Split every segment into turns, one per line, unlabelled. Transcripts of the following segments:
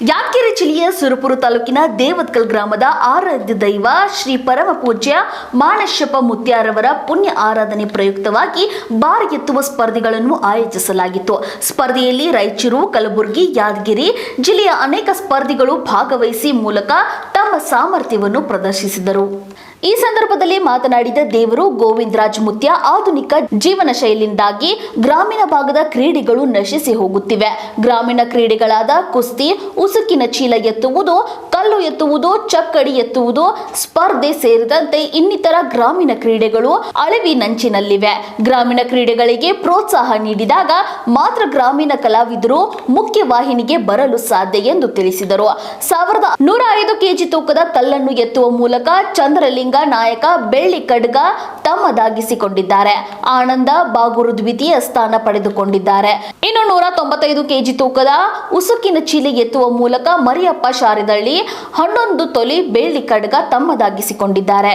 ಯಾದಗಿರಿ ಜಿಲ್ಲೆಯ ಸುರಪುರ ತಾಲೂಕಿನ ದೇವತ್ಕಲ್ ಗ್ರಾಮದ ಆರಾಧ್ಯ ದೈವ ಶ್ರೀ ಪರಮ ಪೂಜ್ಯ ಮಾನಶಪ್ಪ ಮುತ್ಯಾರವರ ಪುಣ್ಯ ಆರಾಧನೆ ಪ್ರಯುಕ್ತವಾಗಿ ಬಾರ್ ಎತ್ತುವ ಸ್ಪರ್ಧೆಗಳನ್ನು ಆಯೋಜಿಸಲಾಗಿತ್ತು. ಸ್ಪರ್ಧೆಯಲ್ಲಿ ರಾಯಚೂರು, ಕಲಬುರಗಿ, ಯಾದಗಿರಿ ಜಿಲ್ಲೆಯ ಅನೇಕ ಸ್ಪರ್ಧಿಗಳು ಭಾಗವಹಿಸಿ ಮೂಲಕ ತಮ್ಮ ಸಾಮರ್ಥ್ಯವನ್ನು ಪ್ರದರ್ಶಿಸಿದರು. ಈ ಸಂದರ್ಭದಲ್ಲಿ ಮಾತನಾಡಿದ ದೇವರು ಗೋವಿಂದರಾಜ್ ಮುತ್ಯ ಆಧುನಿಕ ಜೀವನ ಶೈಲಿಯಿಂದಾಗಿ ಗ್ರಾಮೀಣ ಭಾಗದ ಕ್ರೀಡೆಗಳು ನಶಿಸಿ ಹೋಗುತ್ತಿವೆ. ಗ್ರಾಮೀಣ ಕ್ರೀಡೆಗಳಾದ ಕುಸ್ತಿ, ಉಸುಕಿನ ಚೀಲ ಎತ್ತುವುದು ಕಲ್ಲು ಎತ್ತುವುದು, ಚಕ್ಕಡಿ ಎತ್ತುವುದು, ಸ್ಪರ್ಧೆ ಸೇರಿದಂತೆ ಇನ್ನಿತರ ಗ್ರಾಮೀಣ ಕ್ರೀಡೆಗಳು ಅಳಿವಿನಂಚಿನಲ್ಲಿವೆ. ಗ್ರಾಮೀಣ ಕ್ರೀಡೆಗಳಿಗೆ ಪ್ರೋತ್ಸಾಹ ನೀಡಿದಾಗ ಮಾತ್ರ ಗ್ರಾಮೀಣ ಕಲಾವಿದರು ಮುಖ್ಯ ವಾಹಿನಿಗೆ ಬರಲು ಸಾಧ್ಯ ಎಂದು ತಿಳಿಸಿದರು. ಸಾವಿರದ ನೂರ ಐದು ಕೆಜಿ ತೂಕದ ಕಲ್ಲನ್ನು ಎತ್ತುವ ಮೂಲಕ ಚಂದ್ರಲಿಂಗ ನಾಯಕ ಬೆಳ್ಳಿ ಖಡ್ಗ ತಮ್ಮದಾಗಿಸಿಕೊಂಡಿದ್ದಾರೆ. ಆನಂದ ಬಾಗೂರು ದ್ವಿತೀಯ ಸ್ಥಾನ ಪಡೆದುಕೊಂಡಿದ್ದಾರೆ. ಇನ್ನು ನೂರ ತೊಂಬತ್ತೈದು ಕೆಜಿ ತೂಕದ ಉಸುಕಿನ ಚೀಲಿ ಎತ್ತುವ ಮೂಲಕ ಮರಿಯಪ್ಪ ಶಾರದಳ್ಳಿ ಹನ್ನೊಂದು ತೊಲಿ ಬೆಳ್ಳಿ ಖಡ್ಗ ತಮ್ಮದಾಗಿಸಿಕೊಂಡಿದ್ದಾರೆ.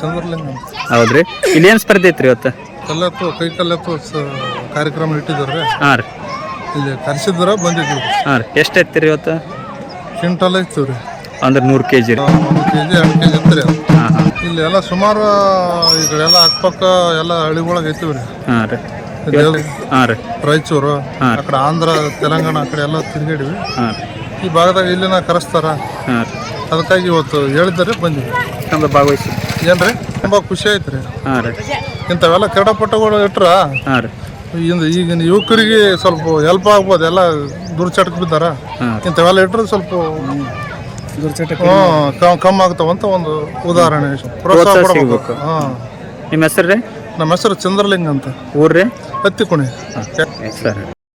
ಚಂದ್ರಲಿಂಗ.
ಇಲ್ಲಿ ಇಲ್ಲೇನು ಸ್ಪರ್ಧೆ ಐತ್ರಿ ಇವತ್ತು?
ಕಲ್ಲತ್ತು ಕೈ ಕಲ್ಲತ್ತು ಕಾರ್ಯಕ್ರಮ ಇಟ್ಟಿದ್ದಾರೆ
ಹಾಂ ರೀ.
ಇಲ್ಲಿ ಕರೆಸಿದ್ರ ಬಂದಿದ್ವಿ.
ಹಾಂ ರೀ. ಎಷ್ಟು ಐತ್ರಿ ಇವತ್ತು?
ಕ್ವಿಂಟಲ್ ಐತಿ ರೀ
ಅಂದ್ರೆ ನೂರು ಕೆ ಜಿ ರೀ.
ಒಂದು ಕೆ ಜಿ ಎರಡು ಕೆ ಜಿ ಇತ್ತು ರೀ
ಹಾಂ ಹಾಂ.
ಇಲ್ಲಿ ಎಲ್ಲ ಸುಮಾರು ಈ ಕಡೆ ಎಲ್ಲ ಅಕ್ಕಪಕ್ಕ ಎಲ್ಲ ಹಳ್ಳಿಗೊಳಗೆ ಐತಿವಿ ರೀ.
ಹಾಂ ರೀ ಹಾಂ ರೀ.
ರಾಯಚೂರು. ಆ ಕಡೆ ಆಂಧ್ರ ತೆಲಂಗಾಣ ಆ ಕಡೆ ಎಲ್ಲ ತಿರುಗಾಡಿವಿ.
ಹಾಂ ರೀ.
ಈ ಭಾಗದಾಗ ಇಲ್ಲಿನ ಕರೆಸ್ತಾರ.
ಹಾಂ ರೀ.
ಅದಕ್ಕಾಗಿ ಇವತ್ತು ಹೇಳಿದ್ದಾರೆ ಬಂದಿವಿ
ನಮ್ದು ಭಾಗವಹಿಸಿ
ಏನ್ರಿ? ತುಂಬ ಖುಷಿ ಐತ್ರಿ ರೀ
ಹಾಂ ರೀ.
ಇಂಥವೆಲ್ಲ ಕ್ರೀಡಾಪಟುಗಳು ಇಟ್ರ?
ಹಾಂ ರೀ.
ಇಂದ ಈಗಿನ ಯುವಕರಿಗೆ ಸ್ವಲ್ಪ ಹೆಲ್ಪ್ ಆಗ್ಬೋದು ಎಲ್ಲ ದುರ್ಚಟಕ್ಕೆ ಬಿದ್ದಾರ? ಇಂಥವೆಲ್ಲ ಇಟ್ಟರೆ ಸ್ವಲ್ಪ ಹ್ಞೂ ಕಮ್- ಕಮ್ಮಿ ಆಗ್ತಾವಂತ ಒಂದು ಉದಾಹರಣೆ. ಪ್ರೋತ್ಸಾಹ ಕೊಡ್ಬೇಕು. ಹಾಂ.
ನಿಮ್ಮ ಹೆಸರು ರೀ?
ನಮ್ಮ ಹೆಸರು ಚಂದ್ರಲಿಂಗ ಅಂತ.
ಊರ್ರಿ
ಹತ್ತಿಕುಣಿ.
ಸರಿ.